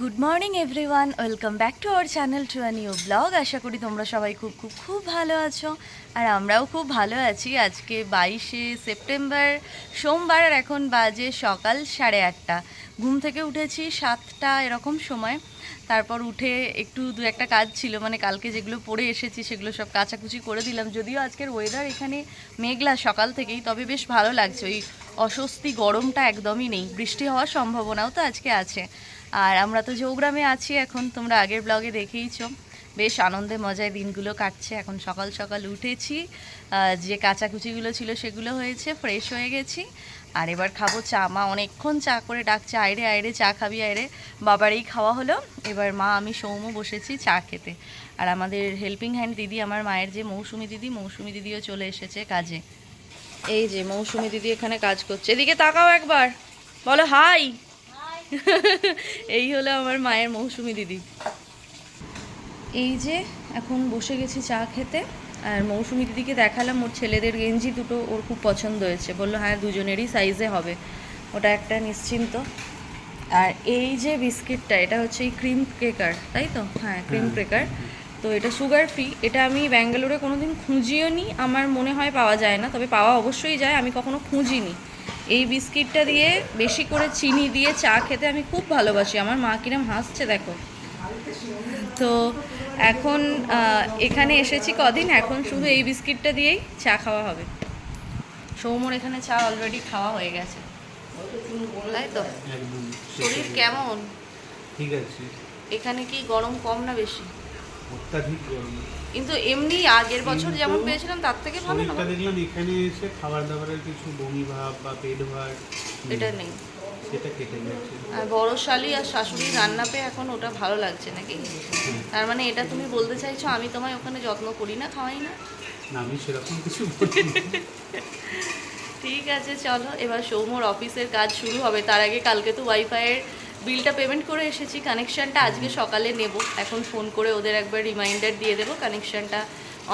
Good morning everyone welcome back to our channel to new blog আশা করি তোমরা সবাই খুব খুব খুব ভালো আছো। আর আমরাও খুব ভালো আছি। আজকে বাইশে সেপ্টেম্বর, সোমবার আর এখন বাজে সকাল সাড়ে আটটা। ঘুম থেকে উঠেছি সাতটা এরকম সময়। তারপর উঠে একটু দু একটা কাজ ছিল। মানে কালকে যেগুলো পড়ে এসেছি সেগুলো সব কাচাকুচি করে দিলাম। যদিও আজকের ওয়েদার এখানে মেঘলা সকাল থেকেই, তবে বেশ ভালো লাগছে। ওই অস্বস্তি গরমটা একদমই নেই। বৃষ্টি হওয়ার সম্ভাবনাও তো আজকে আছে। আর আমরা তো চৌগ্রামে আছি এখন, তোমরা আগের ব্লগে দেখেইছো। বেশ আনন্দে মজায় দিনগুলো কাটছে, এখন সকাল সকাল উঠেছি। যে কাচাকুচিগুলো ছিল সেগুলো হয়েছে ফ্রেশ হয়ে গেছি। আর এবার খাব চা, মা অনেকক্ষণ চা করে ডাকছে আইরে আইরে চা খাবি আইরে বাবারই খাওয়া হলো, এবার মা, আমি, সৌম্য বসেছি চা খেতে। আর আমাদের হেল্পিং হ্যান্ড দিদি, আমার মায়ের যে মৌসুমি দিদি, মৌসুমি দিদিও চলে এসেছে কাজে। এই যে মৌসুমি দিদি এখানে কাজ করছে। এদিকে তাকাও একবার, বলো, হাই! এই হলো আমার মায়ের মৌসুমি দিদি। এই যে এখন বসে গেছি চা খেতে আর মৌসুমি দিদিকে দেখালাম ওর ছেলেদের গেঞ্জি দুটো ওর খুব পছন্দ হয়েছে। বলল হ্যাঁ দুজনেরই সাইজে হবে। ওটা একটা নিশ্চিন্ত। আর এই যে বিস্কিটটা এটা হচ্ছে এই ক্রিম ক্রেকার তাই তো? হ্যাঁ ক্রিম ক্রেকার তো এটা সুগার ফ্রি এটা আমি ব্যাঙ্গালোরে কোনোদিন খুঁজিও নি আমার মনে হয় পাওয়া যায় না তবে পাওয়া অবশ্যই যায়। আমি কখনো খুঁজিনি। এই বিস্কিটটা দিয়ে বেশি করে চিনি দিয়ে চা খেতে আমি খুব ভালোবাসি। আমার মা কিরম হাসছে দেখো। তো এখন এখানে এসেছি কদিন এখন শুধু এই বিস্কিটটা দিয়েই চা খাওয়া হবে। সৌমর এখানে চা অলরেডি খাওয়া হয়ে গেছে। তাই তো? শরীর কেমন? ঠিক আছে। এখানে কি গরম কম না বেশি? অত্যাধিক গরম। কিন্তু এমনি আগের বছর যেমন পেয়েছিলাম তার থেকে ভালো না? দেখলাম এখানে এসে খাবার দাবারের কিছু বমি ভাব বা পেট ভার এটা নেই। সেটা কেটে গেছে। আর বড় শালি আর শাশুড়ি রান্না পেয়ে এখন ওটা ভালো লাগছে নাকি? তার মানে এটা তুমি বলতে চাইছো আমি তোমায় ওখানে যত্ন করি না খাওয়াই না? না আমি সেরকম কিছু ঠিক আছে চলো এবার সৌমর অফিসের কাজ শুরু হবে। তার আগে কালকে তো ওয়াইফাইয়ের বিলটা পেমেন্ট করে এসেছি। কানেকশানটা আজকে সকালে নেব। এখন ফোন করে ওদের একবার রিমাইন্ডার দিয়ে দেবো কানেকশানটা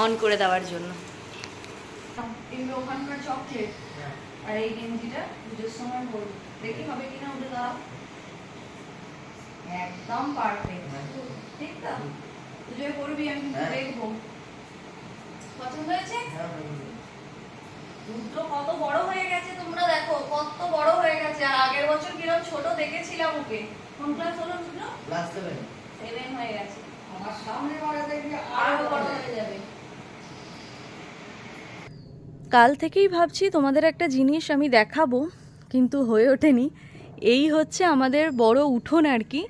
অন করে দেওয়ার জন্য। ওখানকার চকলেট আর এই গেঞ্জিটা পুজোর সময় পরবো দেখি হবে কিনা ওদের দাও একদম পারফেক্ট ঠিক তো? পুজোয় করবি আমি দেখব। পছন্দ হয়েছে। রুদ্র কত বড় হয়ে গেছে তোমরা দেখো কত বড় হয়ে গেছে। আর আগের বছর কীরকম ছোট দেখেছিলাম ওকে। কোন ক্লাস হলো রুদ্র ক্লাস সেভেন সেভেন হয়ে গেছে। আমার সামনে দেখবি আরও বড় হয়ে যাবে। কাল থেকেই ভাবছি তোমাদের একটা জিনিস আমি দেখাবো কিন্তু হয়ে ওঠেনি। এই হচ্ছে আমাদের বড় উঠোন আর কি।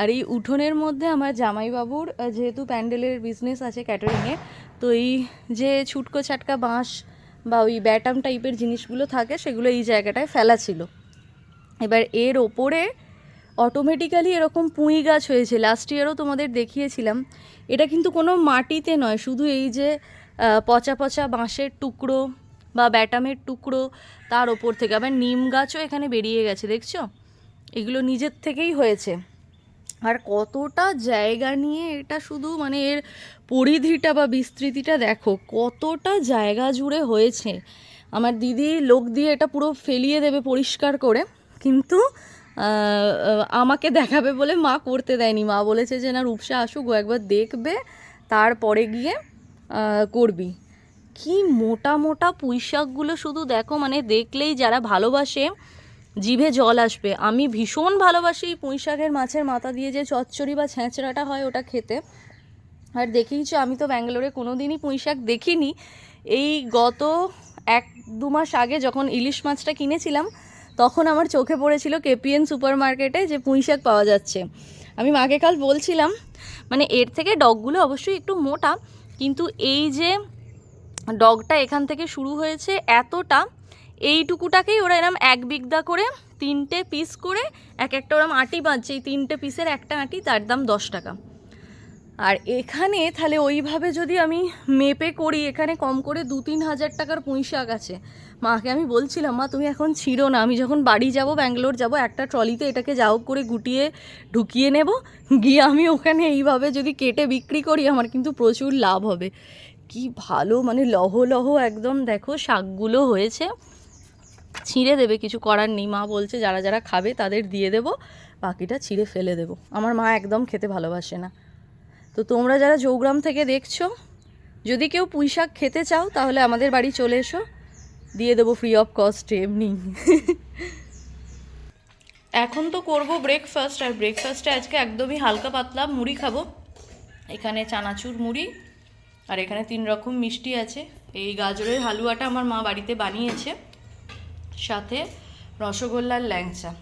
আর এই উঠোনের মধ্যে আমার জামাইবাবুর যেহেতু প্যান্ডেলের বিজনেস আছে ক্যাটারিংয়ে তো এই যে ছুটকো ছাটকা বাঁশ বা ওই ব্যাটাম টাইপের জিনিসগুলো থাকে, সেগুলো এই জায়গাটায় ফেলা ছিল। এবার এর ওপরে অটোমেটিক্যালি এরকম পুঁই গাছ হয়েছে। লাস্ট ইয়ারও তোমাদের দেখিয়েছিলাম। এটা কিন্তু কোনো মাটিতে নয়, শুধু এই যে পচা পচা বাঁশের টুকরো বা ব্যাটামের টুকরো তার ওপর থেকে। আবার নিম গাছও এখানে বেরিয়ে গেছে, দেখছ? এগুলো নিজের থেকেই হয়েছে। আর কতটা জায়গা নিয়ে এটা শুধু মানে এর পরিধিটা বা বিস্তৃতিটা দেখো, কতটা জায়গা জুড়ে হয়েছে। আমার দিদি লোক দিয়ে এটা পুরো ফেলিয়ে দেবে পরিষ্কার করে, কিন্তু আমাকে দেখাবে বলে মা করতে দেয়নি। মা বলেছে যে, না, রূপসা আসুক, ও একবার দেখবে, তারপরে গিয়ে করবি। কি মোটা মোটা পুঁইশাকগুলো শুধু দেখো মানে দেখলেই যারা ভালোবাসে জিভে জল আসবে। আমি ভীষণ ভালোবাসি পুঁই শাকের মাছের মাথা দিয়ে যে চচ্চড়ি বা ছেঁচড়াটা হয় ওটা খেতে। আর দেখেইছো আমি তো ব্যাঙ্গালোরে কোনো দিনই পুঁই শাক দেখিনি। এই গত এক দু মাস আগে যখন ইলিশ মাছটা কিনেছিলাম, তখন আমার চোখে পড়েছিল কেপিএন সুপার মার্কেটে যে পুঁই শাক পাওয়া যাচ্ছে। আমি মাকে কাল বলছিলাম মানে এর থেকে ডগগুলো অবশ্যই একটু মোটা, কিন্তু এই যে ডগটা এখান থেকে শুরু হয়েছে এতটা এইটুকুটাকেই ওরা এরম এক বিগদা করে তিনটে পিস করে, এক একটা ওরম আটি বাঁধছে এই তিনটে পিসের একটা আটি তার দাম দশ টাকা। আর এখানে তাহলে ওইভাবে যদি আমি মেপে করি, এখানে কম করে দু তিন হাজার টাকার পুঁই শাক আছে। মাকে আমি বলছিলাম, মা, তুমি এখন ছিঁড়ো না, আমি যখন বাড়ি যাব, ব্যাঙ্গালোর যাব, একটা ট্রলিতে এটাকে যাও করে গুটিয়ে ঢুকিয়ে নেব। গিয়ে আমি ওখানে এইভাবে যদি কেটে বিক্রি করি, আমার কিন্তু প্রচুর লাভ হবে। কি ভালো মানে লহ লহ একদম দেখো শাকগুলো হয়েছে। ছিঁড়ে দেবে, কিছু করার নেই। মা বলছে, যারা যারা খাবে তাদের দিয়ে দেবো, বাকিটা ছিঁড়ে ফেলে দেবো। আমার মা একদম খেতে ভালোবাসে না। তো তোমরা যারা জৌগ্রাম থেকে দেখছ, যদি কেউ পুঁই শাক খেতে চাও, তাহলে আমাদের বাড়ি চলে এসো। দিয়ে দেবো ফ্রি অফ কস্টে এমনি। এখন তো করব ব্রেকফাস্ট আর ব্রেকফাস্টে আজকে একদমই হালকা পাতলা মুড়ি খাব। এখানে চানাচুর মুড়ি, আর এখানে তিন রকম মিষ্টি আছে। এই গাজরের হালুয়াটা আমার মা বাড়িতে বানিয়েছে। সাথে রসগোল্লার ল্যাংচা।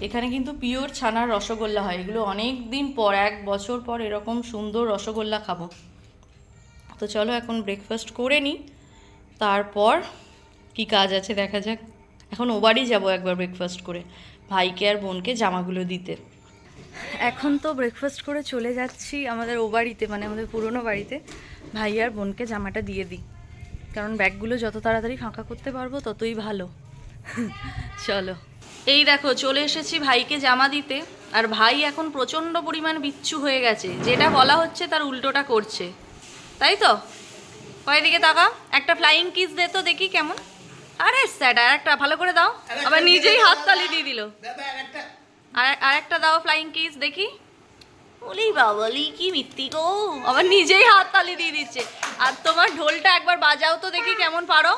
এখানে কিন্তু পিওর ছানার রসগোল্লা হয়। এগুলো অনেক দিন পর, এক বছর পর এরকম সুন্দর রসগোল্লা খাব। তো চলো এখন ব্রেকফাস্ট করে নিই তারপর কি কাজ আছে দেখা যাক। এখন ও বাড়ি যাব একবার ব্রেকফাস্ট করে, ভাইকে আর বোনকে জামাগুলো দিতে। এখন তো ব্রেকফাস্ট করে চলে যাচ্ছি আমাদের ও বাড়িতে মানে আমাদের পুরনো বাড়িতে। ভাই আর বোনকে জামাটা দিয়ে দিই। কারণ ব্যাগগুলো যত তাড়াতাড়ি ফাঁকা করতে পারব ততই ভালো। চলো। এই দেখো চলে এসেছি ভাইকে জামা দিতে। আর ভাই এখন প্রচণ্ড পরিমাণ বিচ্ছু হয়ে গেছে। যেটা বলা হচ্ছে তার উল্টোটা করছে। তাই তো? কয়দিকে তাকা একটা ফ্লাইং কিস দে তো দেখি কেমন। আরে স্যার আর একটা ভালো করে দাও। আবার নিজেই হাততালি দিয়ে দিল। আর আর একটা দাও ফ্লাইং কিস দেখি। বলি বাবলি কি মিত্তি গো। আবার নিজেই হাততালি দিয়ে দিচ্ছে। আর তোমার ঢোলটা একবার বাজাও তো দেখি কেমন পারো।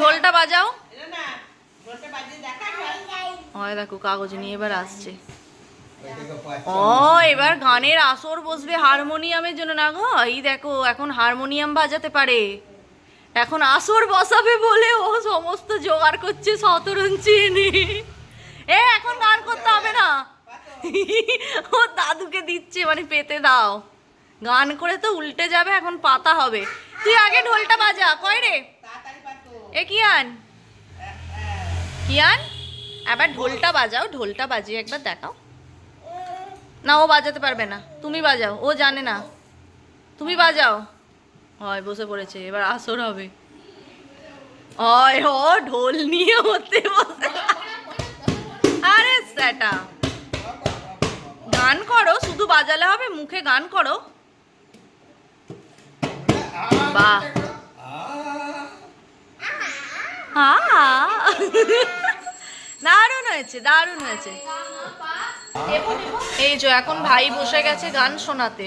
ঢোলটা বাজাও। হয় দেখো কাগজ নিয়ে এবার আসছে। ও এবার গানের আসর বসবে হারমোনিয়ামের জন্য। না গো এই দেখো এখন হারমোনিয়াম বাজাতে পারে। এখন আসর বসাবে বলে ও সমস্ত জোগাড় করছে শতরঞ্চি এনে। এ এখন গান করতে হবে না। ও দাদুকে দিচ্ছে মানে পেতে দাও। গান করে তো উল্টে যাবে এখন পাতা হবে। তুই আগে ঢোলটা বাজা কয় রে? এ, কিয়ান? কিয়ান? এবার ঢোলটা বাজাও, ঢোলটা বাজিয়ে একবার দেখাও। না, ও বাজাতে পারবে না। তুমি বাজাও, ও জানে না। তুমি বাজাও। হয়, বসে পড়েছে, এবার আসর হবে। হয় ঢোল নিয়ে হতে বসে। আরে সেটা গান করো, শুধু বাজালে হবে, মুখে গান করো। বাহ। দারুণ হয়েছে দারুণ হয়েছে। এই যে এখন ভাই বসে গেছে গান শোনাতে।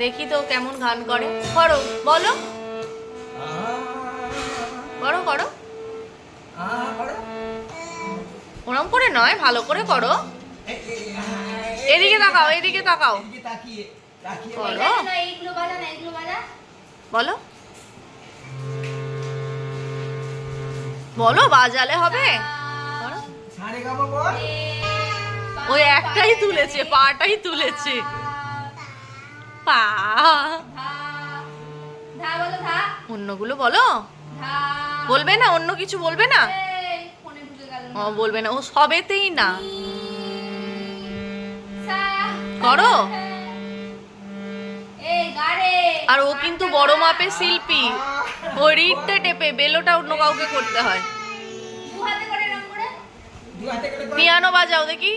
দেখি তো কেমন গান করে। করো বলো। করো করো। ওরম করে নয় ভালো করে করো। এদিকে তাকাও এদিকে তাকাও। বলো বলো। বলো বাজালে হবে? ওই একটাই তুলেছে পাটাই তুলেছে। পা। অন্যগুলো বলো। বলবে না অন্য কিছু বলবে না? ও বলবে না ও সবেতেই না। করো। আর ও কিন্তু বড় মাপের শিল্পী। ও রিটটা টেপে বেলোটা অন্য কাউকে করতে হয়। পিয়ানো বাজাও দেখি।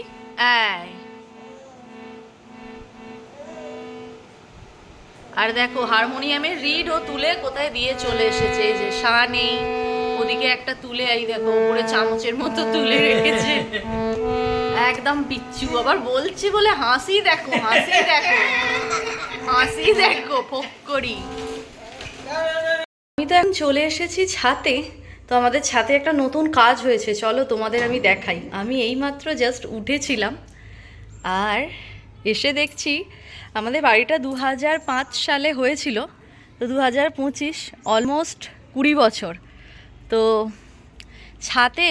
আর দেখো, হারমোনিয়ামের রিড ও তুলে কোথায় দিয়ে চলে এসেছে যে সা নেই, ওদিকে একটা তুলে, এই দেখো, উপরে চামচের মতো তুলে রেখেছে। একদম পিচ্ছু আবার বলছি বলে হাসি দেখো হাসি দেখো হাসি দেখো, ফোক করি। আমি তো এখন চলে এসেছি ছাতে। তো আমাদের ছাতে একটা নতুন কাজ হয়েছে। চলো তোমাদের আমি দেখাই। আমি এইমাত্র জাস্ট উঠেছিলাম। আর এসে দেখছি আমাদের বাড়িটা দু হাজার পাঁচ সালে হয়েছিল। তো দু হাজার পঁচিশ অলমোস্ট কুড়ি বছর। তো ছাতে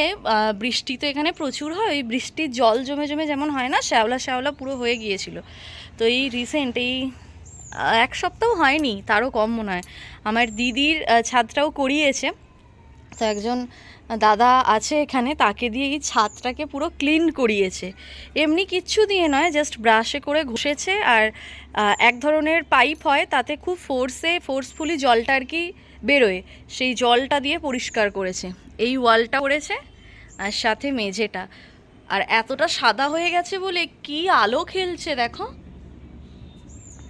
বৃষ্টি তো এখানে প্রচুর হয়। ওই বৃষ্টির জল জমে জমে যেমন হয় না, শ্যাওলা শ্যাওলা পুরো হয়ে গিয়েছিল। তো এই রিসেন্ট এই এক সপ্তাহ হয়নি, তারও কম মনে হয়। আমার দিদির ছাদটাও করিয়েছে। তো একজন দাদা আছে এখানে, তাকে দিয়ে এই ছাদটাকে পুরো ক্লিন করিয়েছে। এমনি কিচ্ছু দিয়ে নয় জাস্ট ব্রাশে করে ঘষেছে আর এক ধরনের পাইপ হয়, তাতে খুব ফোর্সে ফোর্সফুলি জলটা আর কি বেরোয়। সেই জলটা দিয়ে পরিষ্কার করেছে। এই ওয়ালটা করেছে আর সাথে মেঝেটা। আর এতটা সাদা হয়ে গেছে বলে কি আলো খেলছে, দেখো।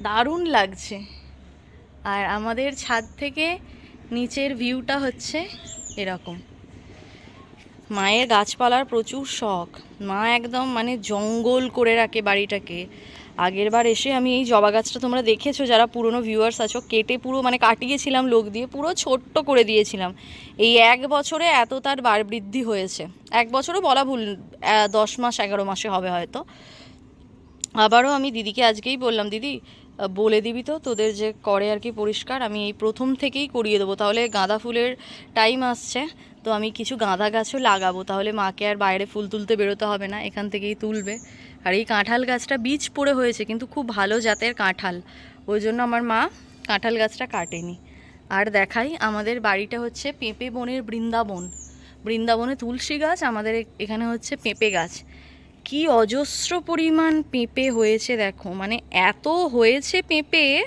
দারুণ লাগছে। আর আমাদের ছাদ থেকে নিচের ভিউটা হচ্ছে এরকম। মায়ের গাছপালার প্রচুর শখ। মা একদম মানে জঙ্গল করে রাখে বাড়িটাকে। আগের বার এসে আমি এই জবা গাছটা তোমরা দেখেছ? যারা পুরনো ভিউয়ার্স আছো, কেটে পুরো মানে কাটিয়েছিলাম লোক দিয়ে, পুরো ছোট্ট করে দিয়েছিলাম। এই এক বছরে এত তার বার বৃদ্ধি হয়েছে। এক বছরও বলা ভুল দশ মাস, এগারো মাসে হবে হয়তো। আবারও আমি দিদিকে আজকেই বললাম, দিদি বলে দিবি তো? তোদের যে করে আর কি পরিষ্কার, আমি এই প্রথম থেকেই করিয়ে দেবো। তাহলে গাঁদা ফুলের টাইম আসছে, তো আমি কিছু গাঁদা গাছও লাগাবো। তাহলে মাকে আর বাইরে ফুল তুলতে বেরোতে হবে না, এখান থেকেই তুলবে। আর এই কাঁঠাল গাছটা বীজ পড়ে হয়েছে, কিন্তু খুব ভালো জাতের কাঁঠাল। ওই জন্য আমার মা কাঁঠাল গাছটা কাটেনি। আর দেখাই, আমাদের বাড়িটা হচ্ছে পেঁপে বনের বৃন্দাবন। বৃন্দাবনে তুলসী গাছ, আমাদের এখানে হচ্ছে পেঁপে গাছ। কি অজস্র পরিমাণ পেঁপে হয়েছে দেখো। মানে এত হয়েছে পেঁপে,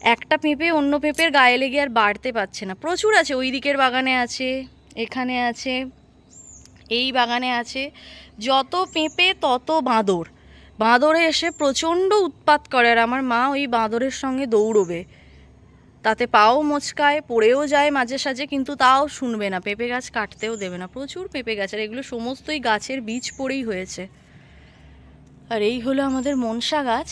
একটা পেঁপে অন্য পেঁপের গায়ে লেগে আর বাড়তে পারছে না। প্রচুর আছে, ওই দিকের বাগানে আছে, এখানে আছে, এই বাগানে আছে। যত পেঁপে তত বাঁদর। বাঁদরে এসে প্রচণ্ড উৎপাত করে আর আমার মা ওই বাঁদরের সঙ্গে দৌড়বে। তাতে পাও মোচকায়, পড়েও যায় মাঝে সাঝে, কিন্তু তাও শুনবে না। পেঁপে গাছ কাটতেও দেবে না। প্রচুর পেঁপে গাছ, আর এগুলো সমস্তই গাছের বীজ পড়েই হয়েছে। আর এই হলো আমাদের মনসা গাছ।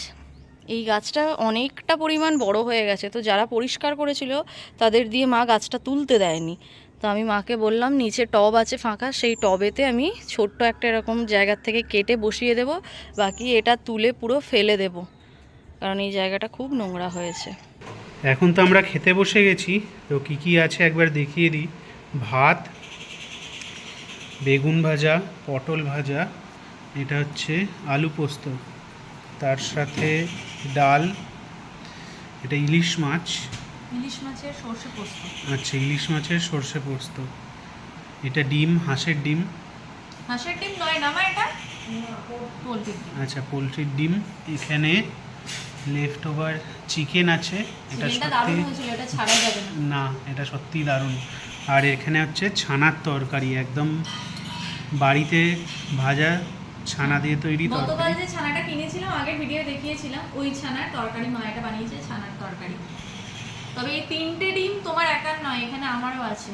এই গাছটা অনেকটা পরিমাণ বড় হয়ে গেছে। তো যারা পরিষ্কার করেছিল, তাদের দিয়ে মা গাছটা তুলতে দেয়নি। তো আমি মাকে বললাম, নিচে টব আছে ফাঁকা, সেই টবেতে আমি ছোট্ট একটা এরকম জায়গার থেকে কেটে বসিয়ে দেব। বাকি এটা তুলে পুরো ফেলে দেব। কারণ এই জায়গাটা খুব নোংরা হয়েছে। এখন তো আমরা খেতে বসে গেছি। তো কি কি আছে একবার দেখিয়ে দিই। ভাত, বেগুন ভাজা, পটল ভাজা এটা হচ্ছে আলু পোস্ত। তার সাথে ডাল এটা ইলিশ মাছ। ইলিশ মাছের সর্ষে পোস্ত। আচ্ছা ইলিশ মাছের সর্ষে পোস্ত। এটা ডিম হাঁসের ডিম। হাঁসের ডিম নয় নামা এটা? আচ্ছা পোলট্রির ডিম। এখানে লেফট ওভার চিকেন আছে। এটা সত্যি দারুণ হয়েছিল এটা ছাড়া যাবে না। না এটা সত্যিই দারুণ। আর এখানে হচ্ছে ছানার তরকারি একদম বাড়িতে ভাজা ছানা দিয়ে তৈরি গতকাল যে ছানাটা কিনেছিলাম আগের ভিডিও দেখিয়েছিলাম ওই ছানার তরকারি মা এটা বানিয়েছে ছানার তরকারি। তবে এই তিনটে ডিম তোমার একার নয় এখানে আমারও আছে।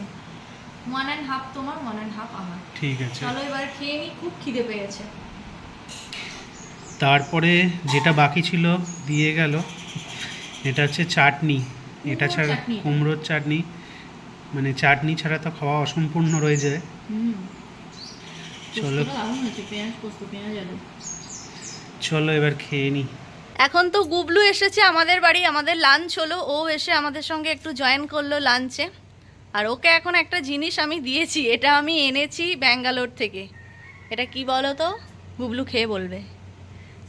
ওয়ান অ্যান্ড হাফ তোমার ওয়ান অ্যান্ড হাফ আমার। ঠিক আছে। চলো এবার খেয়ে নি খুব খিদে পেয়েছে। তারপরে যেটা বাকি ছিল দিয়ে গেল এটা হচ্ছে চাটনি। এটা ছাড়া কুমড়োর চাটনি। মানে চাটনি ছাড়া তো খাওয়া অসম্পূর্ণ রয়ে যায়। চলো। চলো এবার খেয়ে নিই এখন তো গুবলু এসেছে আমাদের বাড়ি আমাদের লাঞ্চ হলো ও এসে আমাদের সঙ্গে একটু জয়েন করল লাঞ্চে আর ওকে এখন একটা জিনিস আমি দিয়েছি এটা আমি এনেছি ব্যাঙ্গালোর থেকে। এটা কি বলো তো? গুবলু খেয়ে বলবে।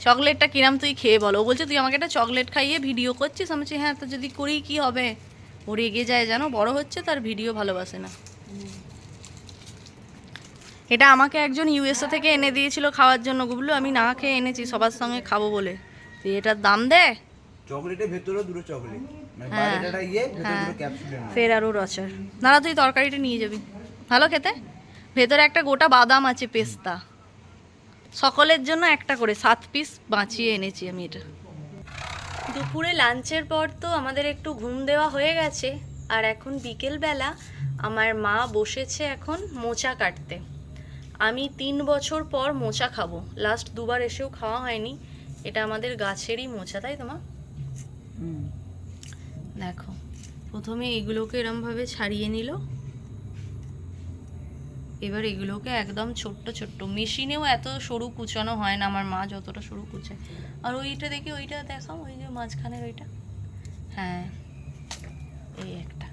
চকলেটটা কিরাম তুই খেয়ে বলো। ও বলছে তুই আমাকে একটা চকলেট খাইয়ে ভিডিও করছিস? আমি বলছি হ্যাঁ তো যদি করি কি হবে? ও রেগে যায় জানো? বড় হচ্ছে তার ভিডিও ভালোবাসে না। এটা আমাকে একজন ইউএসএ থেকে এনে দিয়েছিল খাওয়ার জন্য। গুবলু আমি না খেয়ে এনেছি সবার সঙ্গে খাব বলে। তুই এটার দাম দে। চকলেটের ভেতরে দুটো চকলেট। মানে হ্যাঁ, ইয়ে ভেতরে হ্যাঁ। ফের আরও রচার দাঁড়া তুই তরকারিটা নিয়ে যাবি। ভালো খেতে? ভেতরে একটা গোটা বাদাম আছে পেস্তা। সকলের জন্য একটা করে সাত পিস বাঁচিয়ে এনেছি আমি এটা। দুপুরে লাঞ্চের পর তো আমাদের একটু ঘুম দেওয়া হয়ে গেছে আর এখন বিকেলবেলা আমার মা বসেছে এখন মোচা কাটতে। আমি তিন বছর পর মোচা খাব। লাস্ট দুবার এসেও খাওয়া হয়নি। এটা আমাদের গাছেরই মোচা তাই তোমার দেখো প্রথমে এগুলোকে এরমভাবে ছাড়িয়ে নিল। এবার এগুলোকে একদম ছোট্ট ছোট্ট। মেশিনেও এত সরু কুচানো হয় না আমার মা যতটা সরু কুচায়। আর ওইটা দেখি ওইটা দেখাও ওই যে মাঝখানের ওইটা। হ্যাঁ এই একটা।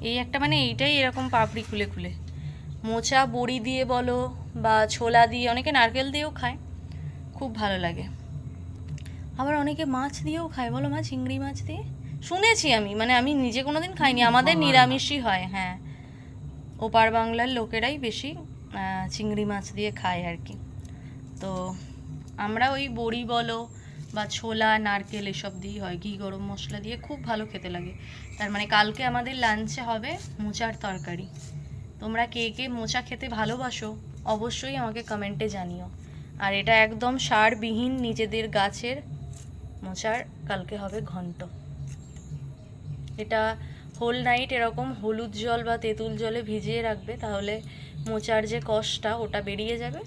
এই একটা মানে এইটাই এরকম পাপড়ি খুলে খুলে। মোচা বড়ি দিয়ে বলো বা ছোলা দিয়ে অনেকে নারকেল দিয়েও খায়। খুব ভালো লাগে। আবার অনেকে মাছ দিয়েও খায়। বলো মা চিংড়ি মাছ দিয়ে? শুনেছি আমি মানে আমি নিজে কোনো দিন খাইনি আমাদের নিরামিষই হয় হ্যাঁ। ওপার বাংলার লোকেরাই বেশি চিংড়ি মাছ দিয়ে খায় আর কি। তো আমরা ওই বড়ি বলো বা ছোলা নারকেল এসব দিয়েই হয়। ঘি গরম মশলা দিয়ে খুব ভালো খেতে লাগে। তার মানে কালকে আমাদের লাঞ্চে হবে মোচার তরকারি। তোমরা কে কে মোচা খেতে ভালোবাসো, অবশ্যই আমাকে কমেন্টে জানিও। আর এটা একদম সারবিহীন নিজেদের গাছের মোচার, কালকে হবে ঘন্ট। এটা হোল নাইট এরকম হলুদ জল বা তেঁতুল জলে ভিজিয়ে রাখবে, তাহলে মোচার যে কষটা ওটা বেরিয়ে যাবে।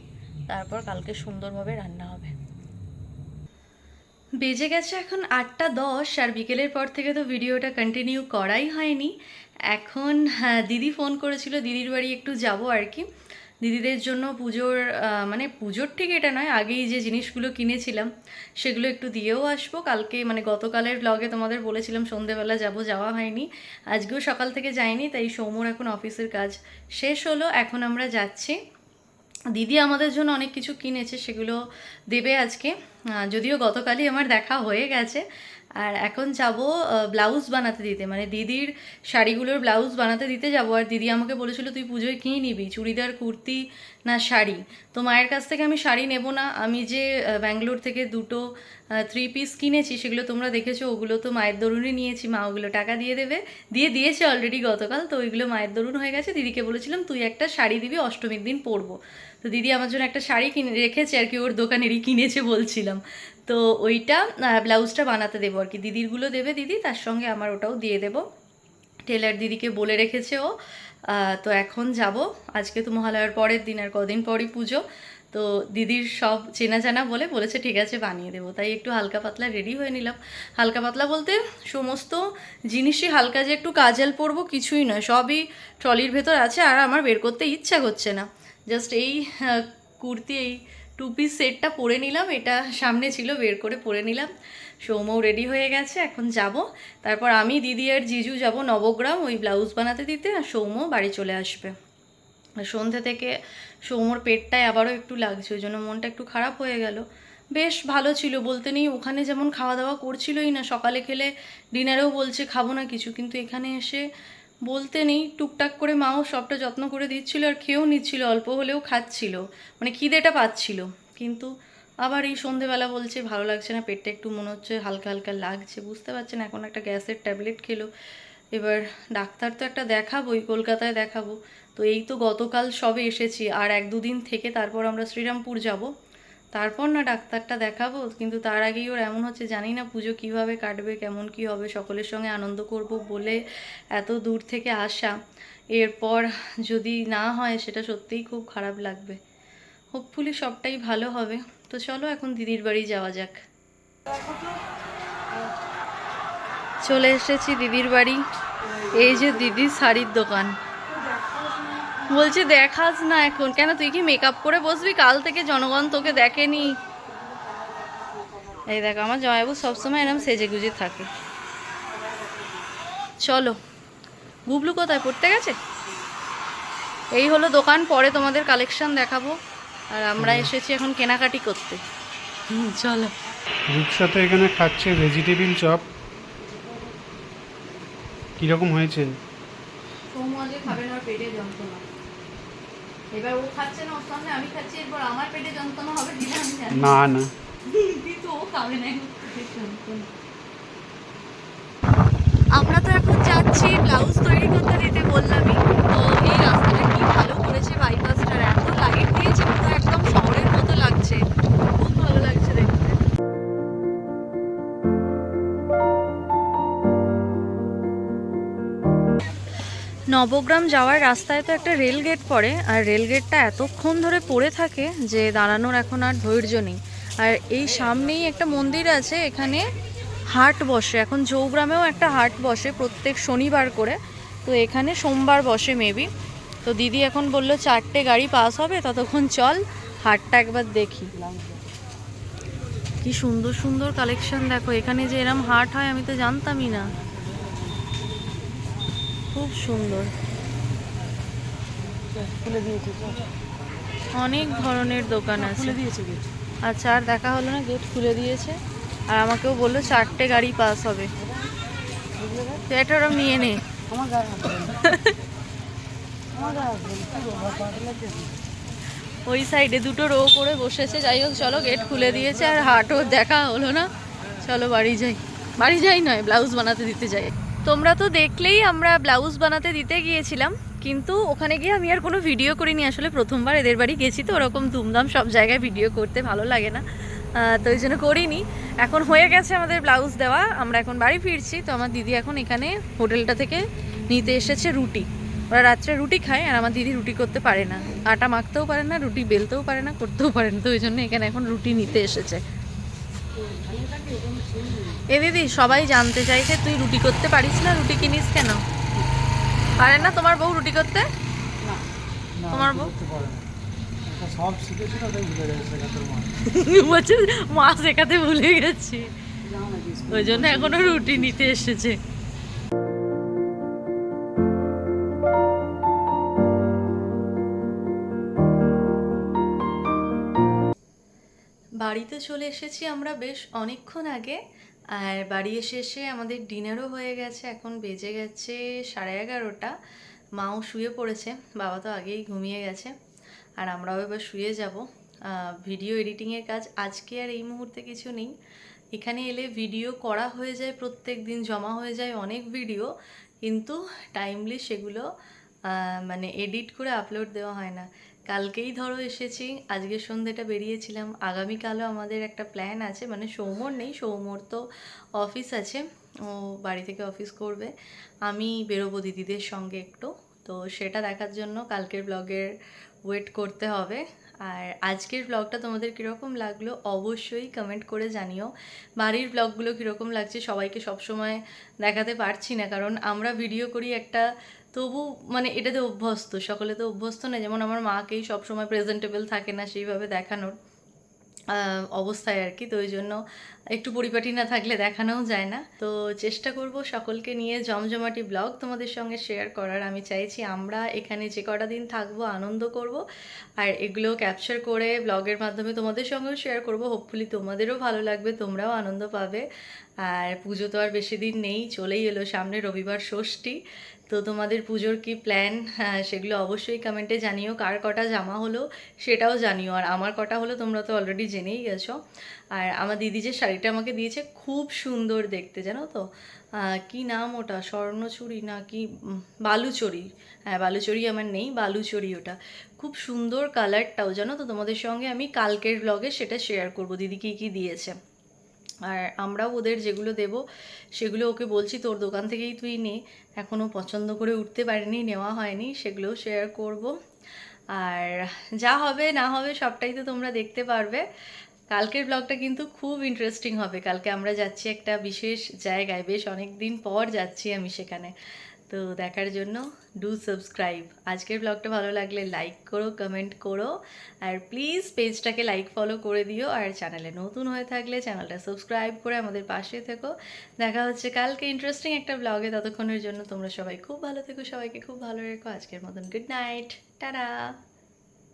তারপর কালকে সুন্দরভাবে রান্না হবে। বেজে গেছে এখন আটটা দশ আর বিকেলের পর থেকে তো ভিডিওটা কন্টিনিউ করাই হয়নি। এখন হ্যাঁ, দিদি ফোন করেছিল দিদির বাড়ি একটু যাব আর কি। দিদিদের জন্য পুজোর মানে পুজোর ঠিক এটা নয় আগেই যে জিনিসগুলো কিনেছিলাম সেগুলো একটু দিয়েও আসব। কালকে মানে গতকালের ব্লগে তোমাদের বলেছিলাম সন্ধেবেলা যাব যাওয়া হয়নি। আজকেও সকাল থেকে যাইনি তাই সৌমর এখন অফিসের কাজ শেষ হলো এখন আমরা যাচ্ছি। দিদি আমাদের জন্য অনেক কিছু কিনেছে, সেগুলো দেবে আজকে। যদিও গতকালই আমার দেখা হয়ে গেছে। আর এখন যাব ব্লাউজ বানাতে দিতে। মানে দিদির শাড়িগুলোর ব্লাউজ বানাতে দিতে যাব। আর দিদি আমাকে বলেছিল, তুই পুজোয় কী নিবি? চুড়িদার, কুর্তি না শাড়ি? তো মায়ের কাছ থেকে আমি শাড়ি নেব না। আমি যে ব্যাঙ্গালোর থেকে দুটো থ্রি পিস কিনেছি, সেগুলো তোমরা দেখেছ, ওগুলো তো মায়ের দরুনই নিয়েছি। মা ওগুলো টাকা দিয়ে দেবে। দিয়ে দিয়েছে অলরেডি গতকাল, তো ওইগুলো মায়ের দরুন হয়ে গেছে। দিদিকে বলেছিলাম, তুই একটা শাড়ি দিবি, অষ্টমীর দিন পরবো। তো দিদি আমার জন্য একটা শাড়ি কিনে, রেখেছে আর কি, ওর দোকানেরই কিনেছে বলছিলাম। তো ওইটা ব্লাউজটা বানাতে দেবো আর কি। দিদিরগুলো দেবে দিদি, তার সঙ্গে আমার ওটাও দিয়ে দেবো। টেলার দিদিকে বলে রেখেছে ও। তো এখন যাব। আজকে তো মহালয়ার পরের দিন আর কদিন পরই পুজো। তো দিদির সব চেনা জানা বলে বলেছে, ঠিক আছে, বানিয়ে দেবো। তাই একটু হালকা পাতলা রেডি হয়ে নিলাম। হালকা পাতলা বলতে সমস্ত জিনিসই হালকা যে একটু কাজল পরবো কিছুই নয়, সবই ট্রলির ভেতর আছে আর আমার বের করতে ইচ্ছা করছে না। জাস্ট এই কুর্তি, এই টু পিস সেটটা পরে নিলাম, এটা সামনে ছিল, বের করে পরে নিলাম। সৌমও রেডি হয়ে গেছে, এখন যাব। তারপর আমি, দিদি আর জিজু যাব নবগ্রাম, ওই ব্লাউজ বানাতে দিতে, আর সৌম বাড়ি চলে আসবে। আর সন্ধ্যে থেকে সৌমর পেটটায় আবারও একটু লাগছে, ওই জন্য মনটা একটু খারাপ হয়ে গেল। বেশ ভালো ছিল, বলতে নেই, ওখানে যেমন খাওয়া দাওয়া করছিলই না, সকালে খেলে ডিনারেও বলছে, খাব না কিছু। কিন্তু এখানে এসে বলতে নেই, টুকটাক করে মাও সবটা যত্ন করে দিচ্ছিল আর খেয়েও নিচ্ছিল, অল্প হলেও খাচ্ছিল। মানে খিদেটা পাচ্ছিল। কিন্তু আবার এই সন্ধেবেলা বলছে, ভালো লাগছে না, পেটটা একটু মনে হচ্ছে হালকা হালকা লাগছে। বুঝতে পারছেন এখন একটা গ্যাসের ট্যাবলেট খেলো। এবার ডাক্তার তো একটা দেখাবোই, কলকাতায় দেখাবো। তো এই তো গতকাল সবে এসেছি, আর এক দুদিন থেকে তারপর আমরা শ্রীরামপুর যাব। তারপর না ডাক্তারটা দেখাবো, কিন্তু তার আগেই ওর এমন হচ্ছে, জানি না পুজো কীভাবে কাটবে, কেমন কি হবে, সকলের সঙ্গে আনন্দ করব বলে এত দূর থেকে আসা। এরপর যদি না হয়, সেটা সত্যিই খুব খারাপ লাগবে। হোপফুলি সবটাই ভালো হবে। তো চলো এখন দিদির বাড়ি যাওয়া যাক। চলে এসেছি দিদির বাড়ি। এই যে দিদির শাড়ির দোকান। বলছে দেখাস না এখন। কেন তুই কি মেকআপ করে বসবি? কাল থেকে জনগণ তোকে দেখেনি। এই দেখ আমার জয়াবু সবসময় এরম সেজে গুজে থাকে। চলো গুবলু কোথায়? পড়তে গেছে? এই হলো দোকান পরে তোমাদের কালেকশন দেখাবো। আর আমরা এসেছি এখন কেনাকাটি করতে। হুম, চলো। রূপসা তো এখানে খাচ্ছে ভেজিটেবিল চপ কীরকম হয়েছে? খাবে না পেটে যন্ত্রণা। এবার ও খাচ্ছে না ওর সামনে আমি খাচ্ছি এরপর আমার পেটে যন্ত্রণা হবে আমি জানি না। না কিন্তু ও খাবে না যন্ত্রণা। আমরা তো এখন যাচ্ছি ব্লাউজ তৈরি করতে দিতে বললামই। তো এই রাস্তাটা কি ভালো করেছে বাইপাসটার এত লাইট দিয়েছে পুরো একদম শহরের মতো লাগছে। খুব ভালো লাগছে। নবগ্রাম যাওয়ার রাস্তায় তো একটা রেল গেট পড়ে, আর রেল গেটটা এতক্ষণ ধরে পড়ে থাকে যে দাঁড়ানোর এখন আর ধৈর্য নেই। আর এই সামনেই একটা মন্দির আছে, এখানে হাট বসে, এখন চৌগ্রামেও একটা হাট বসে প্রত্যেক শনিবার করে। তো এখানে সোমবার বসে মেবি। তো দিদি এখন বলল, চারটে গাড়ি পাস হবে, ততক্ষণ চল, হাটটা একবার দেখি। কি সুন্দর সুন্দর কালেকশন দেখো, এখানে যে এরম হাট হয়, আমি তো জানতামই না। খুব সুন্দর। অনেক ধরনের দোকান আছে। আচ্ছা আর দেখা হলো না গেট খুলে দিয়েছে। আর আমাকেও বলল চারটে গাড়ি পাস হবে। এটা নিয়ে নে। ওই সাইডে দুটো রো করে বসেছে। যাই হোক চলো গেট খুলে দিয়েছে। আর হাটও দেখা হলো না। চলো বাড়ি যাই। বাড়ি যাই নয় ব্লাউজ বানাতে দিতে যাই। তোমরা তো দেখলেই আমরা ব্লাউজ বানাতে দিতে গিয়েছিলাম, কিন্তু ওখানে গিয়ে আমি আর কোনো ভিডিও করিনি। আসলে প্রথমবার এদের বাড়ি গেছি তো, ওরকম ধুমধাম সব জায়গায় ভিডিও করতে ভালো লাগে না। তো ওই জন্য করিনি। এখন হয়ে গেছে আমাদের ব্লাউজ দেওয়া, আমরা এখন বাড়ি ফিরছি। তো আমার দিদি এখন এখানে হোটেলটা থেকে নিতে এসেছে রুটি। ওরা রাত্রে রুটি খায়, আর আমার দিদি রুটি করতে পারে না। আটা মাখতেও পারে না, রুটি বেলতেও পারে না, করতেও পারে না। তো ওই জন্য এখানে এখন রুটি নিতে এসেছে। এ দিদি সবাই জানতে চাইছে তুই রুটি করতে পারিস না? রুটি কিনিস কেন? পারে না তোমার বউ রুটি করতে? তোমার বউ? সব শিখেছিল তাই ভুলে গেছে মা। বলছে মা শেখাতে ভুলে গেছি। ওই জন্য এখনও রুটি নিতে এসেছে। বাড়িতে চলে এসেছি আমরা বেশ অনেকক্ষণ আগে। আর বাড়ি এসে এসে আমাদের ডিনারও হয়ে গেছে, এখন বেজে গেছে সাড়ে এগারোটা। মাও শুয়ে পড়েছে, বাবা তো আগেই ঘুমিয়ে গেছে। আর আমরাও এবার শুয়ে যাব। ভিডিও এডিটিংয়ের কাজ আজকে আর এই মুহূর্তে কিছু নেই। এখানে এলে ভিডিও করা হয়ে যায়, প্রত্যেক দিন জমা হয়ে যায় অনেক ভিডিও। কিন্তু টাইমলি সেগুলো মানে এডিট করে আপলোড দেওয়া হয় না। কালকেই ধরো এসেছি, আজকে সন্ধ্যেটা বেরিয়েছিলাম। আগামীকালও আমাদের একটা প্ল্যান আছে মানে সৌমর নেই, সৌমর তো অফিস আছে, ও বাড়ি থেকে অফিস করবে। আমি বেরোবো দিদিদের সঙ্গে একটু, তো সেটা দেখার জন্য কালকের ব্লগের ওয়েট করতে হবে। আর আজকের ব্লগটা তোমাদের কীরকম লাগল অবশ্যই কমেন্ট করে জানিও। বাড়ির ব্লগগুলো কীরকম লাগছে সবাইকে সবসময় দেখাতে পারছি না, কারণ আমরা ভিডিও করি একটা তবু মানে এটাতে অভ্যস্ত, সকলে তো অভ্যস্ত না যেমন আমার মাকেই সবসময় প্রেজেন্টেবল থাকে না সেইভাবে দেখানোর অবস্থায় আর কি। তো ওই জন্য একটু পরিপাটি না থাকলে দেখানোও যায় না। তো চেষ্টা করব সকলকে নিয়ে জমজমাটি ব্লগ তোমাদের সঙ্গে শেয়ার করার। আমি চাইছি আমরা এখানে যে কটা দিন থাকব, আনন্দ করব আর এগুলো ক্যাপচার করে ব্লগের মাধ্যমে তোমাদের সঙ্গেও শেয়ার করব। হোপফুলি তোমাদেরও ভালো লাগবে, তোমরাও আনন্দ পাবে। আর পুজো তো আর বেশি দিন নেই, চলেই এলো সামনে রবিবার ষষ্ঠী। তো তোমাদের পুজোর কি প্ল্যান হ্যাঁ সেগুলো অবশ্যই কমেন্টে জানিও। কার কটা জামা হলো সেটাও জানিও। আর আমার কটা হলো তোমরা তো অলরেডি জেনেই গেছো। আর আমার দিদি যে শাড়িটা আমাকে দিয়েছে খুব সুন্দর দেখতে, জানো তো? কি নাম ওটা? স্বর্ণচুরি না কি? বালুচরি। হ্যাঁ বালুচরি আমার নেই, বালুচরি ওটা। খুব সুন্দর কালারটাও জানো তো? তোমাদের সঙ্গে আমি কালকের ব্লগে সেটা শেয়ার করব। দিদি কী কী দিয়েছে? আর আমরাও ওদের যেগুলো দেব, সেগুলো ওকে বলছি, তোর দোকান থেকেই তুই নে। এখনও পছন্দ করে উঠতে পারিনি, নেওয়া হয়নি, সেগুলো শেয়ার করব। আর যা হবে না হবে সবটাই তো তোমরা দেখতে পারবে। কালকের ব্লগটা কিন্তু খুব ইন্টারেস্টিং হবে। কালকে আমরা যাচ্ছি একটা বিশেষ জায়গায়, বেশ অনেক দিন পর যাচ্ছি আমি সেখানে। তো দেখার জন্য ডু সাবস্ক্রাইব আজকের ব্লগটা ভালো লাগলে লাইক করো কমেন্ট করো, আর প্লিজ পেজটাকে লাইক ফলো করে দিও, আর চ্যানেলে নতুন হয়ে থাকলে চ্যানেলটা সাবস্ক্রাইব করে আমাদের পাশে থেকো। দেখা হচ্ছে কালকে ইন্টারেস্টিং একটা ব্লগে ততক্ষণের জন্য তোমরা সবাই খুব ভালো থেকো, সবাইকে খুব ভালো রেখো। আজকের মতন গুড নাইট টাটা!